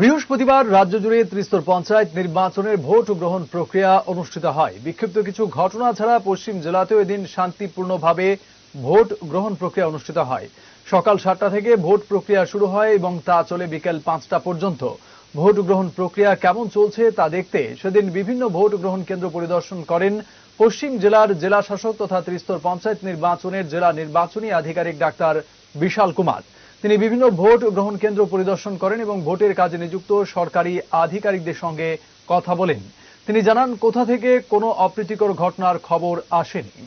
বৃহস্পতিবার রাজ্য জুড়ে ত্রিস্তর পঞ্চায়েত নির্বাচনের ভোট গ্রহণ প্রক্রিয়া অনুষ্ঠিত হয়। বিক্ষিপ্ত কিছু ঘটনা ছাড়া পশ্চিম জেলাতেও এদিন শান্তিপূর্ণভাবে ভোট গ্রহণ প্রক্রিয়া অনুষ্ঠিত হয়। সকাল সাতটা থেকে ভোট প্রক্রিয়া শুরু হয় এবং তা চলে বিকেল পাঁচটা পর্যন্ত। ভোট গ্রহণ প্রক্রিয়া কেমন চলছে তা দেখতে সেদিন বিভিন্ন ভোট গ্রহণ কেন্দ্র পরিদর্শন করেন পশ্চিম জেলার জেলা শাসক তথা ত্রিস্তর পঞ্চায়েত নির্বাচনের জেলা নির্বাচনী আধিকারিক ডাক্তার বিশাল কুমার। তিনি বিভিন্ন ভোট গ্রহণ কেন্দ্র পরিদর্শন করেন এবং ভোটের কাজে নিযুক্ত সরকারি আধিকারিকদের সঙ্গে কথা বলেন। তিনি জানান, কোথা থেকে কোনো অপ্রীতিকর ঘটনার খবর আসেনি।